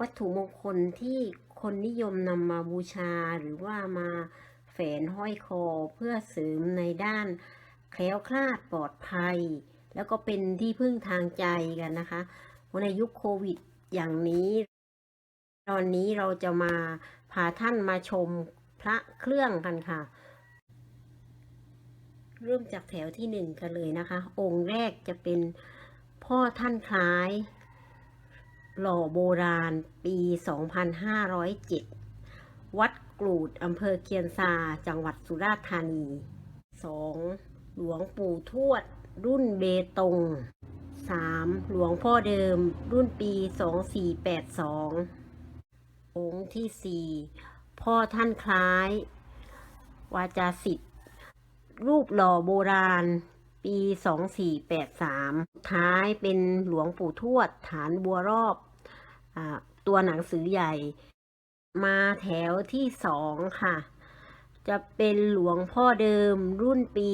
วัตถุมงคลที่คนนิยมนำมาบูชาหรือว่ามาแฝนห้อยคอเพื่อเสริมในด้านแคล้วคลาดปลอดภัย แล้วก็เป็นที่พึ่งทางใจกันนะคะในยุคโควิดอย่างนี้ ตอนนี้เราจะมาพาท่านมาชมพระเครื่องกันค่ะ เริ่มจากแถวที่หนึ่งกันเลยนะคะ องค์แรกจะเป็นพ่อท่านคล้าย หล่อโบราณปี 2507 วัดกรูดอำเภอเคียนซา จังหวัดสุราษฎร์ธานี 2. หลวงปู่ทวด รุ่นเบตง 3. หลวงพ่อเดิม รุ่นปี 2482 องค์ที่ 4 พ่อท่านคล้าย วาจาสิทธิ์ รูปหล่อโบราณ ปี 2483 ท้ายเป็นหลวงปู่ทวด ฐานบัวรอบอตัวหนังสือใหญ่ มาแถวที่สองค่ะ จะเป็นหลวงพ่อเดิมรุ่นปี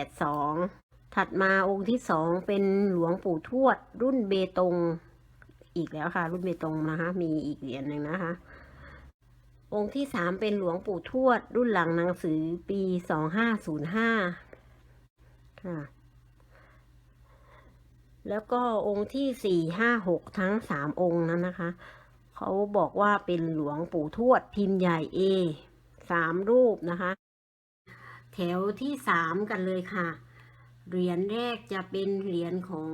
2482 ถัดมาองค์ที่สองเป็นหลวงปู่ทวด รุ่นเบตง อีกแล้วค่ะ รุ่นเบตงนะคะ มีอีกเหรียญหนึ่งนะคะองค์ที่สามเป็นหลวงปู่ทวด รุ่นหลังหนังสือปี 2505 ค่ะ แล้วก็องค์ที่สี่ห้าหกทั้งสามองค์นั้นนะคะ เขาบอกว่าเป็นหลวงปู่ทวดพิมพ์ใหญ่เอสามรูปนะคะ แถวที่สามกันเลยค่ะ เหรียญแรกจะเป็นเหรียญของ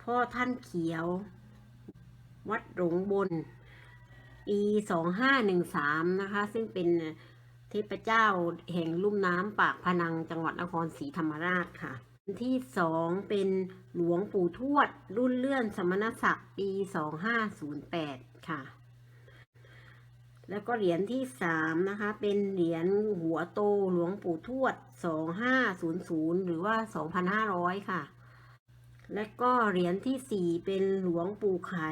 พ่อท่านเขียว วัดหลงบนปีสองห้าหนึ่งสามนะคะ ซึ่งเป็น เทพเจ้าแห่งลุ่มน้ำปากพนังจังหวัดนครศรีธรรมราชค่ะที่สองเป็นหลวงปู่ทวด รุ่นเลื่อนสมณศักดิ์ปีสองห้าศูนย์แปดค่ะ แล้วก็เหรียญที่สามนะคะ เป็นเหรียญหัวโตหลวงปู่ทวดสองห้าศูนย์ศูนย์หรือว่าสองพันห้าร้อยค่ะ และก็เหรียญที่สี่เป็นหลวงปู่ไข่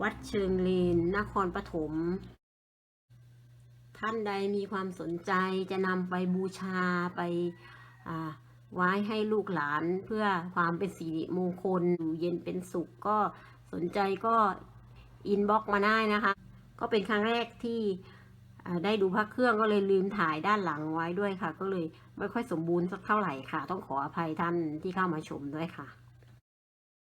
วัดเชิงเลนนครปฐม ท่านใดมีความสนใจจะนำไปบูชาไปไว้ให้ลูกหลานเพื่อความเป็นสิริมงคลอยู่เย็นเป็นสุขก็สนใจก็อินบ็อกมาได้นะคะ ก็เป็นครั้งแรกที่ได้ดูพระเครื่องก็เลยลืมถ่ายด้านหลังไว้ด้วยค่ะ ก็เลยไม่ค่อยสมบูรณ์สักเท่าไหร่ค่ะ ต้องขออภัยท่านที่เข้ามาชมด้วยค่ะ